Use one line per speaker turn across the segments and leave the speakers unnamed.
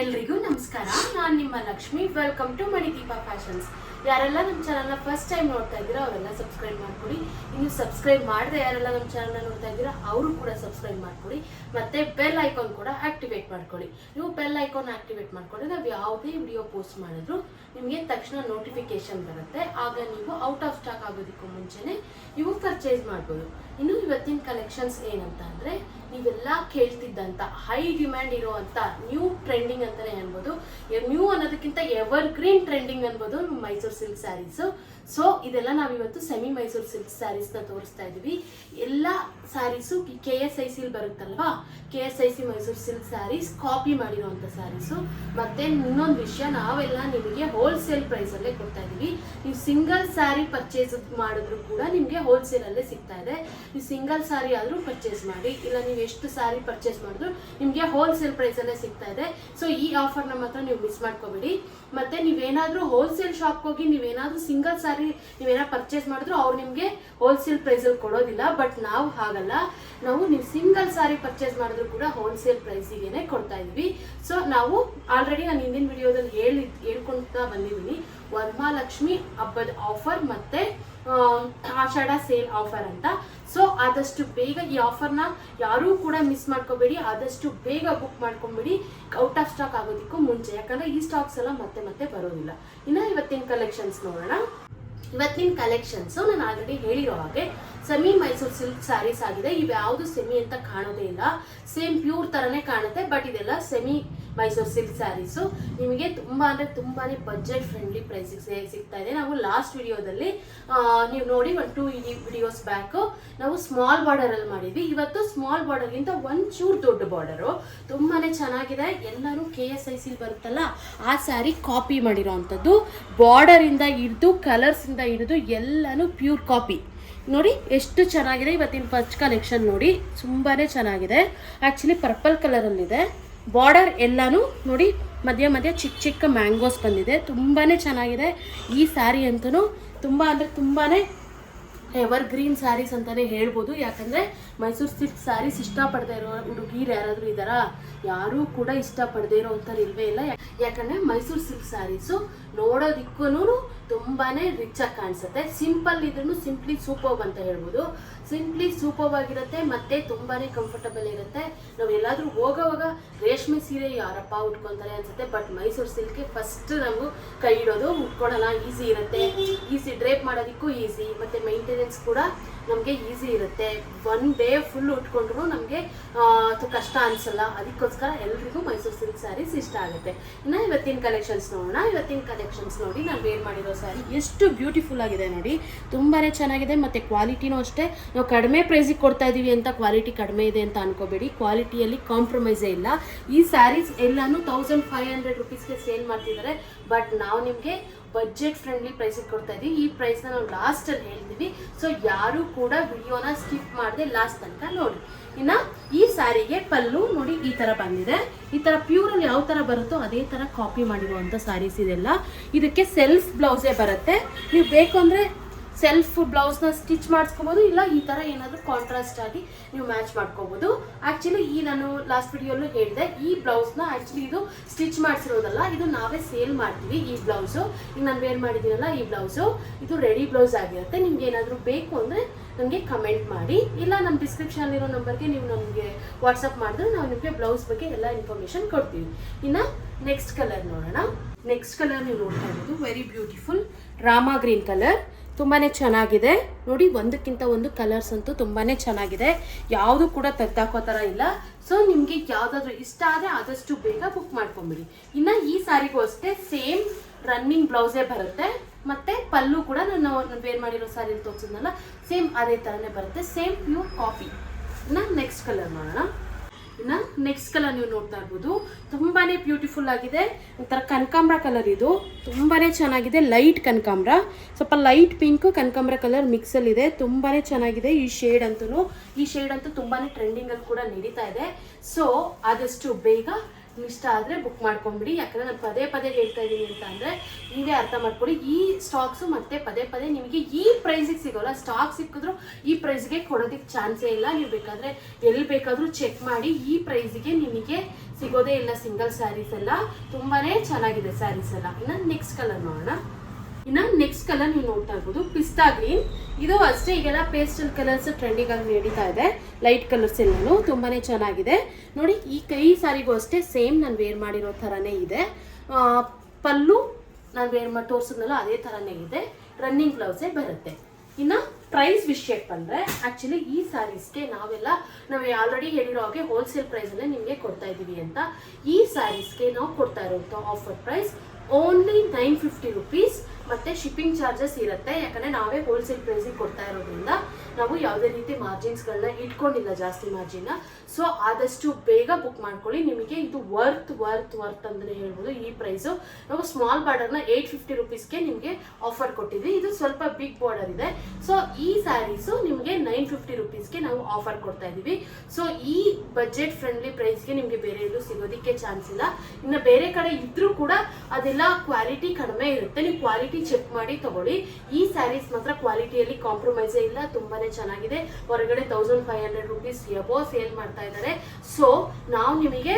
ಎಲ್ರಿಗೂ ನಮಸ್ಕಾರ. ನಾನು ನಿಮ್ಮ Lakshmi. Welcome to Manideepa fashions ಯಾರೆಲ್ಲ ನಮ್ಮ ಚಾನಲ್ನ ಫಸ್ಟ್ ಟೈಮ್ ನೋಡ್ತಾ ಇದ್ದೀರಾ ಅವರೆಲ್ಲ ಸಬ್ಸ್ಕ್ರೈಬ್ ಮಾಡ್ಕೊಡಿ. ಇನ್ನು ಸಬ್ಸ್ಕ್ರೈಬ್ ಮಾಡದೆ ಯಾರೆಲ್ಲ ನಮ್ಮ ಚಾನಲ್ನ ನೋಡ್ತಾ ಇದ್ದೀರಾ ಅವರು ಕೂಡ ಸಬ್ಸ್ಕ್ರೈಬ್ ಮಾಡ್ಕೊಡಿ. ಮತ್ತೆ ಬೆಲ್ ಐಕಾನ್ ಕೂಡ ಆಕ್ಟಿವೇಟ್ ಮಾಡ್ಕೊಳ್ಳಿ ನೀವು ಬೆಲ್ ಐಕಾನ್ ಆಕ್ಟಿವೇಟ್ ಮಾಡ್ಕೊಂಡ್ರೆ ನಾವು ಯಾವುದೇ ವಿಡಿಯೋ ಪೋಸ್ಟ್ ಮಾಡಿದ್ರು ನಿಮಗೆ ತಕ್ಷಣ ನೋಟಿಫಿಕೇಶನ್ ಬರುತ್ತೆ. ಆಗ ನೀವು ಔಟ್ ಆಫ್ ಸ್ಟಾಕ್ ಆಗೋದಕ್ಕೂ ಮುಂಚೆನೆ ನೀವು ಪರ್ಚೇಸ್ ಮಾಡ್ಬೋದು. ಇನ್ನು ಇವತ್ತಿನ ಕಲೆಕ್ಷನ್ಸ್ ಏನಂತ ಅಂದರೆ ನೀವೆಲ್ಲ ಕೇಳ್ತಿದ್ದಂತ ಹೈ ಡಿಮ್ಯಾಂಡ್ ಇರುವಂತ ನ್ಯೂ ಟ್ರೆಂಡಿಂಗ್ ಅಂತಾನೆ ಹೇಳ್ಬೋದು. ನ್ಯೂ ಅನ್ನೋದಕ್ಕಿಂತ ಎವರ್ ಗ್ರೀನ್ ಟ್ರೆಂಡಿಂಗ್ ಅನ್ಬೋದು ಮೈಸೂರು ಸಿಲ್ಕ್ ಸ್ಯಾರೀಸ್ ಸೊ ಇದೆಲ್ಲ ನಾವಿವತ್ತು ಸೆಮಿ ಮೈಸೂರು ಸಿಲ್ಕ್ ಸ್ಯಾರೀಸ್ನ ತೋರಿಸ್ತಾ ಇದೀವಿ ಎಲ್ಲ saris K S I silk ಬರುತ್ತಲ್ವಾ? K S I C Mysore silk sarees copy ಮಾಡಿರುವಂತ ಸ್ಯಾರೀಸು ಮತ್ತೆ ಇನ್ನೊಂದು ವಿಷಯ ನಾವೆಲ್ಲ ನಿಮಗೆ ಹೋಲ್ಸೇಲ್ ಪ್ರೈಸ್ ಅಲ್ಲೇ ಕೊಡ್ತಾ ಇದ್ದೀವಿ. ನೀವು ಸಿಂಗಲ್ ಸ್ಯಾರಿ ಪರ್ಚೇಸ್ ಮಾಡಿದ್ರು ಕೂಡ ನಿಮಗೆ ಹೋಲ್ಸೇಲಲ್ಲೇ ಸಿಗ್ತಾ ಇದೆ. ನೀವು ಸಿಂಗಲ್ ಸ್ಯಾರಿ ಆದ್ರೂ ಪರ್ಚೇಸ್ ಮಾಡಿ. ಇಲ್ಲ ನೀವು ಎಷ್ಟು ಸ್ಯಾರಿ ಪರ್ಚೇಸ್ ಮಾಡಿದ್ರು ನಿಮಗೆ ಹೋಲ್ಸೇಲ್ ಪ್ರೈಸ್ ಅಲ್ಲೇ ಸಿಗ್ತಾ ಇದೆ. ಸೊ ಈ ಆಫರ್ನ ಮಾತ್ರ ನೀವು ಮಿಸ್ ಮಾಡ್ಕೋಬೇಡಿ. ಮತ್ತೆ ನೀವೇನಾದ್ರೂ ಹೋಲ್ಸೇಲ್ ಶಾಪ್ ಹೋಗಿ ನೀವೇನಾದ್ರೂ ಸಿಂಗಲ್ ಸ್ಯಾರಿ ನೀವೇನಾದ್ರು ಪರ್ಚೇಸ್ ಮಾಡಿದ್ರು ಅವ್ರು ನಿಮಗೆ ಹೋಲ್ಸೇಲ್ ಪ್ರೈಸಲ್ಲಿ ಕೊಡೋದಿಲ್ಲ ಬಟ್ ನಾವು ಹಾಗಲ್ಲ. ನಾವು ನೀವು ಸಿಂಗಲ್ ಸಾರಿ ಪರ್ಚೇಸ್ ಮಾಡಿದ್ರು ಕೂಡ ಹೋಲ್ಸೇಲ್ ಪ್ರೈಸಿಗೆ ಕೊಡ್ತಾ ಇದೀವಿ. ಸೊ ನಾವು ಆಲ್ರೆಡಿ ನಾನು ಹಿಂದಿನ ವಿಡಿಯೋದಲ್ಲಿ ಹೇಳಿ ಹೇಳ್ಕೊಳ್ತಾ ಬಂದಿದ್ದೀನಿ ವರಮಹಾಲಕ್ಷ್ಮಿ ಹಬ್ಬದ ಆಫರ್ ಮತ್ತೆ ಆಷಾಢ ಸೇಲ್ ಆಫರ್ ಅಂತ. ಸೊ ಆದಷ್ಟು ಬೇಗ ಈ ಆಫರ್ನ ಯಾರೂ ಕೂಡ ಮಿಸ್ ಮಾಡ್ಕೋಬೇಡಿ. ಆದಷ್ಟು ಬೇಗ ಬುಕ್ ಮಾಡ್ಕೊಂಬಿಡಿ. ಔಟ್ ಆಫ್ ಸ್ಟಾಕ್ ಆಗೋದಕ್ಕೂ ಮುಂಚೆ. ಯಾಕಂದ್ರೆ ಈ ಸ್ಟಾಕ್ಸ್ ಎಲ್ಲ ಮತ್ತೆ ಮತ್ತೆ ಬರೋದಿಲ್ಲ. ಇನ್ನು ಇವತ್ತಿನ ಕಲೆಕ್ಷನ್ಸ್ ನೋಡೋಣ? ಇವತ್ತಿನ ಕಲೆಕ್ಷನ್ಸು ನಾನು ಆಲ್ರೆಡಿ ಹೇಳಿರೋ ಹಾಗೆ ಸೆಮಿ ಮೈಸೂರು ಸಿಲ್ಕ್ ಸ್ಯಾರೀಸ್ ಆಗಿದೆ. ಇವು ಯಾವುದು ಸೆಮಿ ಅಂತ ಕಾಣೋದೇ ಇಲ್ಲ. ಸೇಮ್ ಪ್ಯೂರ್ ತರನೇ ಕಾಣುತ್ತೆ ಬಟ್ ಇದೆಲ್ಲ ಸೆಮಿ ಮೈಸೂರು ಸಿಲ್ಕ್ ಸ್ಯಾರೀಸು ನಿಮಗೆ ತುಂಬಾ ಅಂದ್ರೆ ತುಂಬಾನೇ ಬಜೆಟ್ ಫ್ರೆಂಡ್ಲಿ ಪ್ರೈಸಿಗೆ ಸಿಗ್ತಾ ಇದೆ. ನಾವು ಲಾಸ್ಟ್ ವಿಡಿಯೋದಲ್ಲಿ ನೀವು ನೋಡಿ ಒಂದು ಟೂ ವಿಡಿಯೋಸ್ ಬ್ಯಾಕ್ ನಾವು ಸ್ಮಾಲ್ ಬಾರ್ಡರ್ ಅಲ್ಲಿ ಮಾಡಿದ್ವಿ. ಇವತ್ತು ಸ್ಮಾಲ್ ಬಾರ್ಡರ್ಗಿಂತ ಒಂಚೂರು ದೊಡ್ಡ ಬಾರ್ಡರು ತುಂಬಾನೇ ಚೆನ್ನಾಗಿದೆ. ಎಲ್ಲರೂ ಕೆ ಎಸ್ ಐ ಸಿಲ್ ಬರುತ್ತಲ್ಲ, ಆ ಸ್ಯಾರಿ ಕಾಪಿ ಮಾಡಿರೋವಂಥದ್ದು ಬಾರ್ಡರ್ ಇಂದ ಹಿಡಿದು ಕಲರ್ಸ್ ಇಂದ ಹಿಡಿದು ಎಲ್ಲಾನು ಪ್ಯೂರ್ ಕಾಪಿ ನೋಡಿ, ಎಷ್ಟು ಚೆನ್ನಾಗಿದೆ ಇವತ್ತಿನ ಫಸ್ಟ್ ಕಲೆಕ್ಷನ್ ನೋಡಿ. ತುಂಬಾ ಚೆನ್ನಾಗಿದೆ. ಆ್ಯಕ್ಚುಲಿ ಪರ್ಪಲ್ ಕಲರಲ್ಲಿದೆ ಬಾರ್ಡರ್ ಎಲ್ಲಾನು ನೋಡಿ, ಮಧ್ಯ ಮಧ್ಯ ಚಿಕ್ಕ ಚಿಕ್ಕ ಮ್ಯಾಂಗೋಸ್ ಬಂದಿದೆ. ತುಂಬಾ ಚೆನ್ನಾಗಿದೆ. ಈ ಸ್ಯಾರಿ ಅಂತೂ ತುಂಬ ಅಂದರೆ ತುಂಬಾ ಎವರ್ ಗ್ರೀನ್ ಸ್ಯಾರೀಸ್ ಅಂತಲೇ ಹೇಳ್ಬೋದು. ಯಾಕಂದರೆ ಮೈಸೂರು ಸಿಲ್ಕ್ ಸ್ಯಾರೀಸ್ ಇಷ್ಟಪಡದೇ ಇರೋ ಹುಡುಗೀರು ಯಾರಾದರೂ ಇದ್ದಾರಾ? ಯಾರೂ ಕೂಡ ಇಷ್ಟಪಡದೇ ಇರೋ ಅಂಥವ್ರು ಇಲ್ವೇ ಇಲ್ಲ. ಯಾಕಂದರೆ ಯಾಕಂದ್ರೆ ಮೈಸೂರು ಸಿಲ್ಕ್ ಸ್ಯಾರೀಸು ನೋಡೋದಿಕ್ಕೂ ತುಂಬಾನೇ ರಿಚ್ ಆಗಿ ಕಾಣಿಸುತ್ತೆ. ಸಿಂಪಲ್ ಇದ್ರೂ ಸಿಂಪ್ಲಿ ಸೂಪರ್ ಅಂತ ಹೇಳ್ಬೋದು. ಸಿಂಪ್ಲಿ ಸೂಪರ್ ಆಗಿರುತ್ತೆ ಮತ್ತೆ ತುಂಬಾನೇ ಕಂಫರ್ಟಬಲ್ ಇರುತ್ತೆ. ನಾವು ಎಲ್ಲಾದ್ರೂ ಹೋಗೋವಾಗ ರೇಷ್ಮೆ ಸೀರೆ ಯಾರಪ್ಪ ಉಟ್ಕೊಂತಾರೆ ಅನ್ಸುತ್ತೆ ಬಟ್ ಮೈಸೂರು ಸಿಲ್ಕ್ ಫಸ್ಟ್ ನಾವು ಕೈ ಇಡೋದು ಉಟ್ಕೊಳ್ಳೋಣ ಈಸಿ ಇರುತ್ತೆ. ಈಸಿ ಡ್ರೇಪ್ ಮಾಡೋದಕ್ಕೂ ಈಸಿ ಮತ್ತೆ ಮೈಂಟೆನೆನ್ಸ್ ಕೂಡ ನಮಗೆ ಈಸಿ ಇರುತ್ತೆ. ಒನ್ ಡೇ ಫುಲ್ ಉಟ್ಕೊಂಡ್ರು ನಮಗೆ ಕಷ್ಟ ಅನ್ಸಲ್ಲ. ಅದಕ್ಕೋಸ್ಕರ ಎಲ್ರಿಗೂ ಮೈಸೂರು ಸಿಲ್ಕ್ ಸ್ಯಾರೀಸ್ ಇಷ್ಟ ಆಗುತ್ತೆ. ಇನ್ನು ಇವತ್ತಿನ ಕಲೆಕ್ಷನ್ಸ್ ನೋಡೋಣ. ಇವತ್ತಿನ ಕಲೆಕ್ಷನ್ಸ್ ನೋಡಿ ನಾನು ವೇರ್ ಮಾಡಿರೋ ಸ್ಯಾರಿ ಎಷ್ಟು ಬ್ಯೂಟಿಫುಲ್ ಆಗಿದೆ ನೋಡಿ. ತುಂಬಾನೇ ಚೆನ್ನಾಗಿದೆ, ಮತ್ತೆ ಕ್ವಾಲಿಟಿನೂ ಅಷ್ಟೇ. ನಾವು ಕಡಿಮೆ ಪ್ರೈಸಿಗೆ ಕೊಡ್ತಾ ಇದ್ದೀವಿ ಅಂತ ಕ್ವಾಲಿಟಿ ಕಡಿಮೆ ಇದೆ ಅಂತ ಅನ್ಕೋಬೇಡಿ. ಕ್ವಾಲಿಟಿಯಲ್ಲಿ ಕಾಂಪ್ರಮೈಸೇ ಇಲ್ಲ. ಈ ಸ್ಯಾರೀಸ್ ಎಲ್ಲಾನು ತೌಸಂಡ್ ಫೈವ್ ಹಂಡ್ರೆಡ್ ರುಪೀಸ್ಗೆ ಸೇಲ್ ಮಾಡ್ತಿದ್ದಾರೆ ಬಟ್ ನಾವು ನಿಮಗೆ ಬಜೆಟ್ ಫ್ರೆಂಡ್ಲಿ ಪ್ರೈಸಿಗೆ ಕೊಡ್ತಾ ಇದ್ದೀವಿ ಈ ಪ್ರೈಸ್ನ ನಾವು ಲಾಸ್ಟಲ್ಲಿ ಹೇಳ್ತೀವಿ. ಸೊ ಯಾರು ಕೂಡ ವಿಡಿಯೋನ ಸ್ಕಿಪ್ ಮಾಡದೆ ಲಾಸ್ಟ್ ತನಕ ನೋಡಿ. ಇನ್ನು ಈ ಸ್ಯಾರಿಗೆ ಪಲ್ಲು ನೋಡಿ ಈ ಥರ ಬಂದಿದೆ. ಈ ಥರ ಪ್ಯೂರಲ್ಲಿ ಯಾವ ಥರ ಬರುತ್ತೋ ಅದೇ ಥರ ಕಾಪಿ ಮಾಡಿರುವಂಥ ಸ್ಯಾರೀಸ್ ಇದೆಲ್ಲ. ಇದಕ್ಕೆ ಸೆಲ್ಫ್ ಬ್ಲೌಸೇ ಬರುತ್ತೆ. ನೀವು ಬೇಕು ಅಂದ್ರೆ ಸೆಲ್ಫ್ ಬ್ಲೌಸ್ನ ಸ್ಟಿಚ್ ಮಾಡಿಸ್ಕೋಬೋದು, ಇಲ್ಲ ಈ ಥರ ಏನಾದರೂ ಕಾಂಟ್ರಾಸ್ಟ್ ಆಗಿ ನೀವು ಮ್ಯಾಚ್ ಮಾಡ್ಕೋಬೋದು. ಆ್ಯಕ್ಚುಲಿ ಈ ನಾನು ಲಾಸ್ಟ್ ವಿಡಿಯೋಲ್ಲೂ ಹೇಳಿದೆ, ಈ ಬ್ಲೌಸ್ನ ಆ್ಯಕ್ಚುಲಿ ಇದು ಸ್ಟಿಚ್ ಮಾಡಿಸಿರೋದಲ್ಲ, ಇದು ನಾವೇ ಸೇಲ್ ಮಾಡ್ತೀವಿ ಈ ಬ್ಲೌಸು ಈಗ ನಾನು ವೇರ್ ಮಾಡಿದ್ದೀನಲ್ಲ ಈ ಬ್ಲೌಸು ಇದು ರೆಡಿ ಬ್ಲೌಸ್ ಆಗಿರುತ್ತೆ. ನಿಮ್ಗೆ ಏನಾದರೂ ಬೇಕು ಅಂದರೆ ನನಗೆ ಕಮೆಂಟ್ ಮಾಡಿ. ಇಲ್ಲ ನಮ್ಮ ಡಿಸ್ಕ್ರಿಪ್ಷನಲ್ಲಿರೋ ನಂಬರ್ಗೆ ನೀವು ನಮಗೆ ವಾಟ್ಸಪ್ ಮಾಡಿದ್ರೆ ನಾವು ನಿಮಗೆ ಬ್ಲೌಸ್ ಬಗ್ಗೆ ಎಲ್ಲ ಇನ್ಫಾರ್ಮೇಷನ್ ಕೊಡ್ತೀವಿ. ಇನ್ನು ನೆಕ್ಸ್ಟ್ ಕಲರ್ ನೋಡೋಣ. ನೆಕ್ಸ್ಟ್ ಕಲರ್ ನೀವು ನೋಡ್ತಾ ಇರೋದು very beautiful Rama green colour ತುಂಬಾ ಚೆನ್ನಾಗಿದೆ. ನೋಡಿ, ಒಂದಕ್ಕಿಂತ ಒಂದು ಕಲರ್ಸ್ ಅಂತೂ ತುಂಬಾ ಚೆನ್ನಾಗಿದೆ. ಯಾವುದು ಕೂಡ ತೆಗ್ದಾಕೋ ಥರ ಇಲ್ಲ. ಸೊ ನಿಮಗೆ ಯಾವುದಾದ್ರೂ ಇಷ್ಟ ಆದರೆ ಆದಷ್ಟು ಬೇಗ ಬುಕ್ ಮಾಡ್ಕೊಂಬಿಡಿ. ಇನ್ನು ಈ ಸಾರಿಗೂ ಅಷ್ಟೇ ಸೇಮ್ ರನ್ನಿಂಗ್ ಬ್ಲೌಸೇ ಬರುತ್ತೆ. ಮತ್ತು ಪಲ್ಲು ಕೂಡ ನಾನು ವೇರ್ ಮಾಡಿರೋ ಸಾರಿ ತೋರಿಸಿದ್ನಲ್ಲ ಸೇಮ್ ಅದೇ ಥರನೇ ಬರುತ್ತೆ. ಸೇಮ್ ಪ್ಯೂರ್ ಕಾಫಿ ಇನ್ನು ನೆಕ್ಸ್ಟ್ ಕಲರ್ ನೋಡೋಣ ಇನ್ನು ನೆಕ್ಸ್ಟ್ ಕಲರ್ ನೀವು ನೋಡ್ತಾ ಇರ್ಬೋದು. ತುಂಬಾನೇ ಬ್ಯೂಟಿಫುಲ್ ಆಗಿದೆ. ಒಂಥರ ಕನಕಾಂಬ್ರ ಕಲರ್ ಇದು. ತುಂಬಾನೇ ಚೆನ್ನಾಗಿದೆ ಲೈಟ್ ಕನಕಾಂಬ್ರ. ಸ್ವಲ್ಪ ಲೈಟ್ ಪಿಂಕ್ ಕನಕಾಂಬ್ರ ಕಲರ್ ಮಿಕ್ಸಲ್ಲಿ ಇದೆ. ತುಂಬಾನೇ ಚೆನ್ನಾಗಿದೆ ಈ ಶೇಡ್ ಅಂತೂ. ಈ ಶೇಡ್ ಅಂತೂ ತುಂಬಾನೇ ಟ್ರೆಂಡಿಂಗ್ ಅಲ್ಲಿ ಕೂಡ ನಡೀತಾ ಇದೆ. ಸೊ ಆದಷ್ಟು ಬೇಗ ಇಷ್ಟ ಆದರೆ ಬುಕ್ ಮಾಡ್ಕೊಂಬಿಡಿ ಯಾಕಂದರೆ ನಾನು ಪದೇ ಪದೇ ಹೇಳ್ತಾ ಇದ್ದೀನಿ ಅಂತ ಅಂದರೆ ನೀವೇ ಅರ್ಥ ಮಾಡ್ಕೊಳ್ಳಿ. ಈ ಸ್ಟಾಕ್ಸು ಮತ್ತೆ ಪದೇ ಪದೇ ನಿಮಗೆ ಈ ಪ್ರೈಸಿಗೆ ಸಿಗೋಲ್ಲ. ಸ್ಟಾಕ್ ಸಿಕ್ಕಿದ್ರು ಈ ಪ್ರೈಸ್ಗೆ ಕೊಡೋದಕ್ಕೆ ಚಾನ್ಸೇ ಇಲ್ಲ. ನೀವು ಬೇಕಾದರೆ ಎಲ್ಲಿ ಬೇಕಾದರೂ ಚೆಕ್ ಮಾಡಿ ಈ ಪ್ರೈಸಿಗೆ ನಿಮಗೆ ಸಿಗೋದೇ ಇಲ್ಲ ಸಿಂಗಲ್ ಸ್ಯಾರೀಸ್ ಎಲ್ಲ. ತುಂಬಾ ಚೆನ್ನಾಗಿದೆ ಸ್ಯಾರೀಸ್ ಎಲ್ಲ. ಇನ್ನು ನೆಕ್ಸ್ಟ್ ಕಲರ್ ನೋಡೋಣ. ಇನ್ನು ನೆಕ್ಸ್ಟ್ ಕಲರ್ ನೀವು ನೋಡ್ತಾ ಇರ್ಬೋದು. ಪಿಸ್ತಾ ಗ್ರೀನ್ ಇದು ಅಷ್ಟೇ, ಈಗೆಲ್ಲ ಪೇಸ್ಟಲ್ ಕಲರ್ಸ್ ಟ್ರೆಂಡಿಂಗ್ ಆಗಿ ನಡೀತಾ ಇದೆ. ಲೈಟ್ ಕಲರ್ಸ್ ಎಲ್ಲೂ ತುಂಬಾನೇ ಚೆನ್ನಾಗಿದೆ. ನೋಡಿ, ಈ ಕೈ ಸಾರಿಗೂ ಅಷ್ಟೇ ಸೇಮ್ ನಾನು ವೇರ್ ಮಾಡಿರೋ ಥರನೇ ಇದೆ. ಪಲ್ಲು ನಾನು ವೇರ್ ಮಾಡಿ ತೋರಿಸಿದ್ನಲ್ಲ, ಅದೇ ಥರನೇ ಇದೆ. ರನ್ನಿಂಗ್ ಬ್ಲೌಸೇ ಬರುತ್ತೆ. ಇನ್ನು ಪ್ರೈಸ್ ವಿಷಯಕ್ಕೆ ಬಂದರೆ ಆ್ಯಕ್ಚುಲಿ ಈ ಸ್ಯಾರೀಸ್ಗೆ ನಾವೆಲ್ಲ, ನಾವು ಆಲ್ರೆಡಿ ಹೇಳಿರೋ ಹಾಗೆ ಹೋಲ್ಸೇಲ್ ಪ್ರೈಸಲ್ಲೇ ನಿಮಗೆ ಕೊಡ್ತಾ ಇದ್ದೀವಿ ಅಂತ. ಈ ಸ್ಯಾರೀಸ್ಗೆ ನಾವು ಕೊಡ್ತಾ ಇರೋಂಥ offer price only nine fifty rupees ಮತ್ತೆ ಶಿಪ್ಪಿಂಗ್ ಚಾರ್ಜಸ್ ಇರುತ್ತೆ, ಯಾಕಂದ್ರೆ ನಾವೇ ಹೋಲ್ಸೇಲ್ ಪ್ರೈಸಿಗೆ ಕೊಡ್ತಾ ಇರೋದ್ರಿಂದ ನಾವು ಯಾವುದೇ ರೀತಿ ಮಾರ್ಜಿನ್ಸ್ಗಳನ್ನ ಇಟ್ಕೊಂಡಿಲ್ಲ ಜಾಸ್ತಿ ಮಾರ್ಜಿನ್ನ ಸೊ ಆದಷ್ಟು ಬೇಗ ಬುಕ್ ಮಾಡ್ಕೊಳ್ಳಿ. ನಿಮಗೆ ಇದು ವರ್ತ್ ವರ್ತ್ ವರ್ತ್ ಅಂತಲೇ ಹೇಳ್ಬೋದು ಈ ಪ್ರೈಸು ನಾವು ಸ್ಮಾಲ್ ಬಾರ್ಡರ್ನ ಏಯ್ಟ್ ಫಿಫ್ಟಿ ರುಪೀಸ್ಗೆ ನಿಮಗೆ ಆಫರ್ ಕೊಟ್ಟಿದ್ವಿ. ಇದು ಸ್ವಲ್ಪ ಬಿಗ್ ಬಾರ್ಡರ್ ಇದೆ. ಸೊ ಈ ಸ್ಯಾರೀಸು ನಿಮಗೆ ನೈನ್ ಫಿಫ್ಟಿ ರುಪೀಸ್ಗೆ ನಾವು ಆಫರ್ ಕೊಡ್ತಾ ಇದ್ದೀವಿ. ಸೊ ಈ ಬಜೆಟ್ ಫ್ರೆಂಡ್ಲಿ ಪ್ರೈಸ್ಗೆ ನಿಮಗೆ ಬೇರೆ ಎಲ್ಲೂ ಸಿಗೋದಕ್ಕೆ ಚಾನ್ಸ್ ಇಲ್ಲ. ಇನ್ನು ಬೇರೆ ಕಡೆ ಇದ್ರೂ ಕೂಡ ಅದೆಲ್ಲ ಕ್ವಾಲಿಟಿ ಕಡಿಮೆ ಇರುತ್ತೆ. ನೀವು ಕ್ವಾಲಿಟಿ ಚೆಕ್ ಮಾಡಿ ತಗೊಳ್ಳಿ. ಈ ಸ್ಯಾರೀಸ್ ಮಾತ್ರ ಕ್ವಾಲಿಟಿಯಲ್ಲಿ ಕಾಂಪ್ರಮೈಸೇ ಇಲ್ಲ, ತುಂಬಾನೇ ಚೆನ್ನಾಗಿದೆ. ಹೊರಗಡೆ thousand five hundred rupees above sale ಮಾಡ್ತಾ ಇದ್ದಾರೆ. ಸೊ ನಾವು ನಿಮಗೆ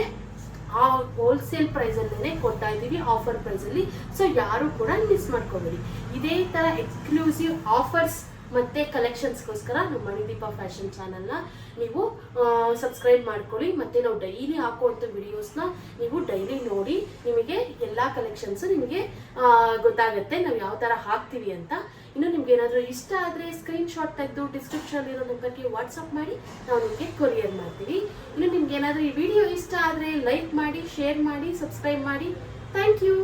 ಆ ಹೋಲ್ಸೇಲ್ ಪ್ರೈಸಲ್ಲೇ ಕೊಡ್ತಾ ಇದ್ದೀವಿ ಆಫರ್ ಪ್ರೈಸಲ್ಲಿ ಸೊ ಯಾರು ಕೂಡ ಮಿಸ್ ಮಾಡ್ಕೋಬೇಡಿ. ಇದೇ ಥರ ಎಕ್ಸ್ಕ್ಲೂಸಿವ್ ಆಫರ್ಸ್ ಮತ್ತೆ ಕಲೆಕ್ಷನ್ಸ್ಗೋಸ್ಕರ ನಮ್ಮ ಮಣಿದೀಪ ಫ್ಯಾಷನ್ ಚಾನಲ್ನ ನೀವು ಸಬ್ಸ್ಕ್ರೈಬ್ ಮಾಡ್ಕೊಳ್ಳಿ. ಮತ್ತೆ ನಾವು ಡೈಲಿ ಹಾಕುವಂಥ ವಿಡಿಯೋಸ್ನ ನೀವು ಡೈಲಿ ನೋಡಿ ನಿಮಗೆ ಎಲ್ಲ ಕಲೆಕ್ಷನ್ಸು ನಿಮಗೆ ಗೊತ್ತಾಗುತ್ತೆ. ನಾವು ಯಾವ ಥರ ಹಾಕ್ತೀವಿ ಅಂತ. ಇನ್ನು ನಿಮ್ಗೆ ಏನಾದರೂ ಇಷ್ಟ ಆದರೆ ಸ್ಕ್ರೀನ್ ಶಾಟ್ ತೆಗೆದು ಡಿಸ್ಕ್ರಿಪ್ಷನ್ ಇರೋ ನಂಬರ್ಗೆ ವಾಟ್ಸಪ್ ಮಾಡಿ, ನಾವು ನಿಮಗೆ ಕೊರಿಯರ್ ಮಾಡ್ತೀವಿ. ಇನ್ನು ನಿಮ್ಗೆ ಏನಾದರೂ ಈ ವಿಡಿಯೋ ಇಷ್ಟ ಆದರೆ ಲೈಕ್ ಮಾಡಿ ಶೇರ್ ಮಾಡಿ ಸಬ್ಸ್ಕ್ರೈಬ್ ಮಾಡಿ. Thank you